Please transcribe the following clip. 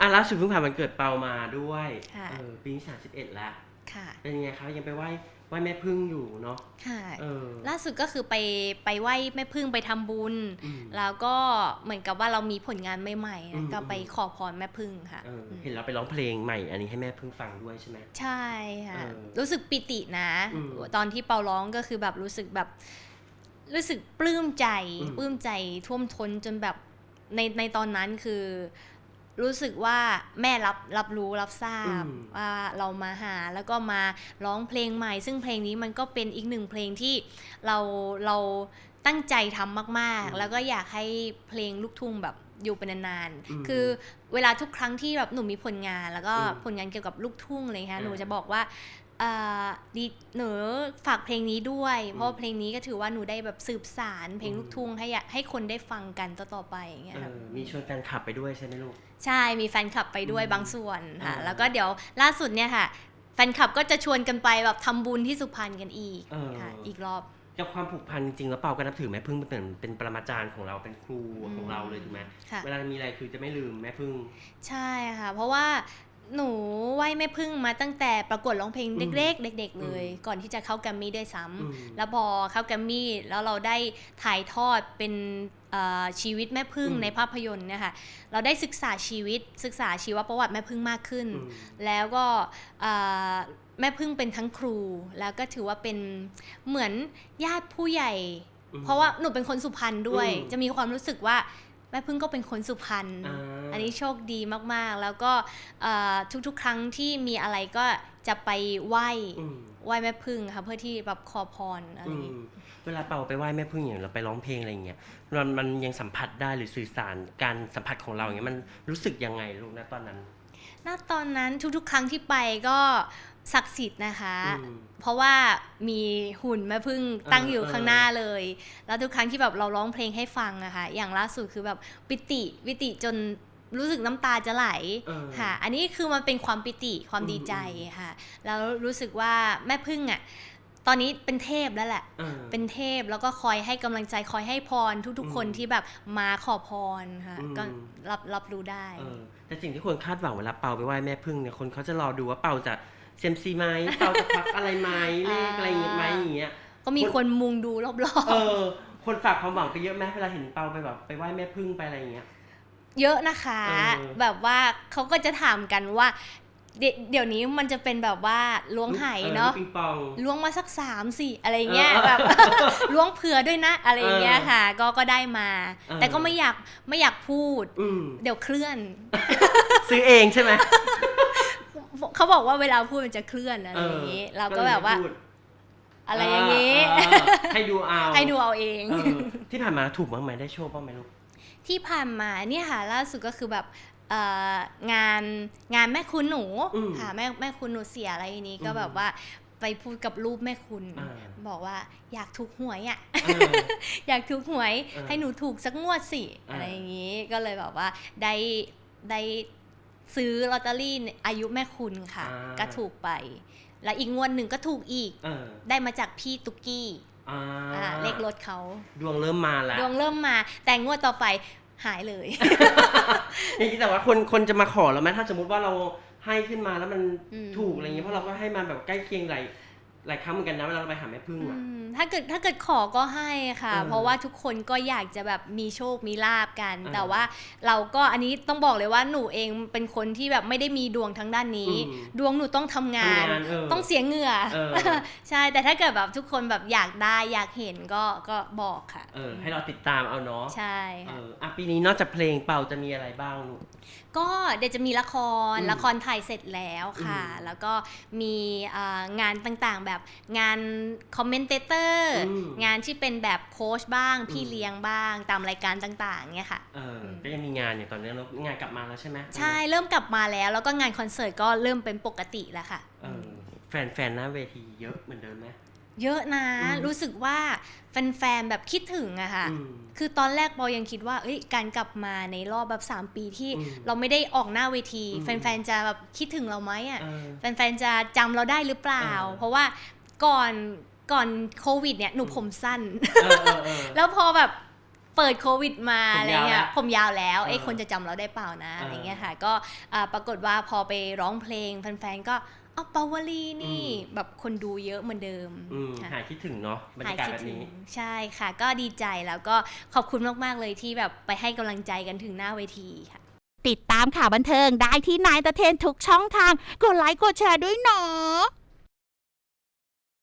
อะล่าสุดเพิ่งผ่านวันเกิดเปามาด้วยค่ะ เออปีนี้สามสิบเอ็ดแล้ว ค่ะ เป็นยังไงคะยังไปไหว้ไหว้แม่พึ่งอยู่เนาะค่ะ เออล่าสุดก็คือไปไปไหว้แม่พึ่งไปทำบุญ อืม แล้วก็เหมือนกับว่าเรามีผลงานใหม่อืม ๆก็ไปขอพรแม่พึ่งค่ะเอออืมเห็นเราไปร้องเพลงใหม่ อันนี้ให้แม่พึ่งฟังด้วยใช่ไหม ใช่ค่ะ เออรู้สึกปิตินะ อืมตอนที่เปาร้องก็คือแบบรู้สึกแบบ รู้สึกปลื้มใจอืม ปลื้มใจท่วมท้นจนแบบในในตอนนั้นคือ รู้สึกว่าแม่รับรับรู้รับทราบอืมว่าเรามาหาแล้วก็มาร้องเพลงใหม่ ซึ่งเพลงนี้มันก็เป็นอีกหนึ่งเพลงที่เราเราตั้งใจทำมากอืมๆแล้วก็อยากให้เพลงลูกทุ่งแบบอยู่เป็นนานอืมๆคือเวลาทุกครั้งที่แบบหนูมีผลงาน แล้วก็อืมผลงานเกี่ยวกับลูกทุ่งอะไรเลยค่ะอ่าหนูจะบอกว่าเอ่อ ดีหนูฝากเพลงนี้ด้วย เพราะว่าเพลงนี้ก็ถือว่าหนูได้แบบสืบสาร เพลงอืมลูกทุ่งให้อยากให้คนได้ฟังกันต่อๆไปอย่างเงี้ยเอค่ะอมีชวนแฟนคลับไปด้วยใช่ไหมลูก ใช่มีแฟนคลับไปด้วยอืมบางส่วนค่ะอ่าแล้วก็เดี๋ยวล่าสุดเนี่ยค่ะ แฟนคลับก็จะชวนกันไปแบบทำบุญที่สุพรรณกันอีกเออค่ะอีกรอบกับความผูกพันจริงๆแล้วเปาก็นับถือแม่พึ่งเป็นเป็นปรมาจารย์ของเราเป็นครูอืมของเราเลยถูกไหมค่ะเวลามีอะไรคือจะไม่ลืมแม่พึ่ง ใช่ค่ะ เพราะว่า หนูไหว้แม่พึ่งมาตั้งแต่ประกวดร้องเพลงอืมเด็กๆเด็ก ๆ เลยอืมก่อนที่จะเข้าแกรมมี่ด้วยซ้อืมำแล้วพอเข้าแกรมมี่แล้วเราได้ถ่ายทอดเป็นเอ่อชีวิตแม่พึ่งอืม ในภาพยนตร์เนะคะเราได้ศึกษาชีวิตศึกษาชีวประวัติแม่พึ่งมากขึ้น อืม แล้วก็เอ่อแม่พึ่งเป็นทั้งครูแล้วก็ถือว่าเป็นเหมือนญาติผู้ใหญ่อืมเพราะว่าหนูเป็นคนสุพรรณด้วย อืมจะมีความรู้สึกว่า แม่พึ่งก็เป็นคนสุพรรณอ่าอันนี้โชคดีมากๆ แล้วก็เอ่อทุกๆ ครั้งที่มีอะไรก็จะไปไหว้อืมไหว้แม่พึ่งค่ะเพื่อที่แบบขอพรอะไรอือย่างงี้มเวลาเปาไปไหว้แม่พึ่งอย่างเราไปร้องเพลงอะไรอย่างเงี้ยมันมันยังสัมผัสได้หรือสื่อสารการสัมผัสของเราอย่างเงี้ยมันรู้สึกยังไงลูกนะตอนนั้น ณตอนนั้นทุกๆ ครั้งที่ไปก็ศักดิ์สิทธิ์นะคะอืมเพราะว่ามีหุ่นแม่พึ่งตั้งอยู่เออข้างหน้าเลย แล้วทุกครั้งที่แบบเราร้องเพลงให้ฟังอะค่ะ อย่างล่าสุดคือแบบปิติปิติจนรู้สึกน้ำตาจะไหลเออค่ะ อันนี้คือมันเป็นความปิติความอืมดีใจค่ะ แล้วรู้สึกว่าแม่พึ่งอะ ตอนนี้เป็นเทพแล้วแหละเออเป็นเทพแล้วก็คอยให้กำลังใจคอยให้พรทุกๆ คนอืมที่แบบมาขอพรค่ะอืมก็รับรับรู้ได้เออแต่สิ่งที่คนคาดหวังเวลาเปาไปไหว้แม่พึ่งเนี่ยคนเขาจะรอดูว่าเปาจะเซยมซีไหมเปาจะพักอะไรไหมเลขอะไรอย่างเงี้ยไหมอย่างเงี้ย ก็มีคนมุงดูรอบเออ คนฝากความหวังไปเยอะไหมเวลาเห็นเปาไปแบบไปไหว้แม่พึ่งไปอะไรอย่างเงี้ยๆเยอะนะคะเออแบบว่าเขาก็จะถามกันว่า เดี๋ยวเดี๋ยวนี้มันจะเป็นแบบว่าล้วงไหเนาะออปิงปองล้วงมาสักสามสี่อะไรเงี้ยเออแบบล้วงเผื่อด้วยนะ อะไรเงี้ยเออค่ะ ก็ก็ได้มาเออแต่ก็ไม่อยากไม่อยากพูดอืมเดี๋ยวเคลื่อน ซื้อเองใช่ไหมเขาบอกว่าเวลาพูดมันจะเคลื่อนอะไรอย่างงี้ เราก็แบบว่าลยไม่พูดอะไรอย่างงี้อ่าให้ดูเอาให้ดูเอาเองเออที่ผ่านมาถูกบ้างไหมได้โชคบ้างไหมลูกที่ผ่านมาเนี่ยค่ะล่าสุดก็คือแบบเอ่อ งานงานแม่คุณหนูอืมค่ะแม่แม่คุณหนูเสียอะไรนี้ก็อืมแบบว่าไปพูดกับรูปแม่คุณอ่าบอกว่าอยากถูกหวยอะเอออยากถูกหวยเออให้หนูถูกสักงวดสิอ่าอะไรอย่างนี้ก็เลยแบบว่าได้ได้ซื้อลอตเตอรี่อายุแม่คุณค่ะ ก็ถูกไป แล้วอีกงวดหนึ่งก็ถูกอีกเออได้มาจากพี่ตุ๊กกี้อ่าอ่าเลขรถเขาดวงเริ่มมาแล้วดวงเริ่มมา แต่งวดต่อไป หายเลย อย่างนี้แต่ว่าคนคนจะมาขอเราไหมถ้าสมมติว่าเราให้ขึ้นมาแล้วมันถูกอะไรเงี้ยเพราะเราก็ให้มาแบบใกล้เคียงหลย หลายครั้งเหมือนกันนะเวลาเราไปหาแม่พึ่งอะอืมถ้าเกิดถ้าเกิดขอก็ให้ค่ะ เออเพราะว่าทุกคนก็อยากจะแบบมีโชคมีลาบกันเออแต่ว่าเราก็อันนี้ต้องบอกเลยว่าหนูเองเป็นคนที่แบบไม่ได้มีดวงทางด้านนี้ อืมดวงหนูต้องทำงาน ทำงานเออต้องเสียเหงื่อ เออ ใช่แต่ถ้าเกิดแบบทุกคนแบบอยากได้อยากเห็นก็ก็บอกค่ะเออ ให้เราติดตามเอาเนาะใช่เอค่ะ ออะปีนี้นอกจากเพลงเป่าจะมีอะไรบ้างลูก ก็เดี๋ยวจะมีละครอืมละครถ่ายเสร็จแล้วค่ะอืมแล้วก็มีเอ่องานต่างๆแบบงานคอมเมนเตเตอร์อืมงานที่เป็นแบบโค้ชบ้าง พี่อืมเลี้ยงบ้างตามรายการต่างๆเนี่ยค่ะเออก็ยังมีงานอย่างตอนนี้แล้วงานกลับมาแล้วใช่ไหมใช่เริ่มกลับมาแล้ว แล้วก็งานคอนเสิร์ตก็เริ่มเป็นปกติแล้วค่ะเออแฟนแฟนหน้าเวทีเยอะเหมือนเดิมไหม เยอะนะอืมรู้สึกว่าแฟนๆแบบคิดถึงอะค่ะอืมคือตอนแรกปอยังคิดว่า เอ้ย การกลับมาในรอบแบบ 3 ปีที่อืมเราไม่ได้ออกหน้าเวทีอืมแฟนๆจะแบบคิดถึงเราไหมอะเออแฟนๆจะจำเราได้หรือเปล่าเออเพราะว่าก่อนก่อนโควิดเนี่ยหนูผมสั้นเออเออเออแล้วพอแบบเปิดโควิดมาผมอะไรยาวเงี้แล้ยวผมยาวแล้วเอ้ยเออคนจะจำเราได้เปล่านะเออออะไรเงี้ยค่ะ ก็อ่าปรากฏว่าพอไปร้องเพลงแฟนๆก็ เอาปาวลีนี่อืมแบบคนดูเยอะเหมือนเดิมอืมค่ะหายคิดถึงเนาะบรรหายยากาศคิดแบบถึงนี้ใช่ค่ะ ก็ดีใจแล้วก็ขอบคุณมากๆเลยที่แบบไปให้กำลังใจกันถึงหน้าเวทีค่ะ ติดตามข่าวบันเทิงได้ที่นายตะเทนทุกช่องทาง กดไลค์กดแชร์ด้วยเนาะ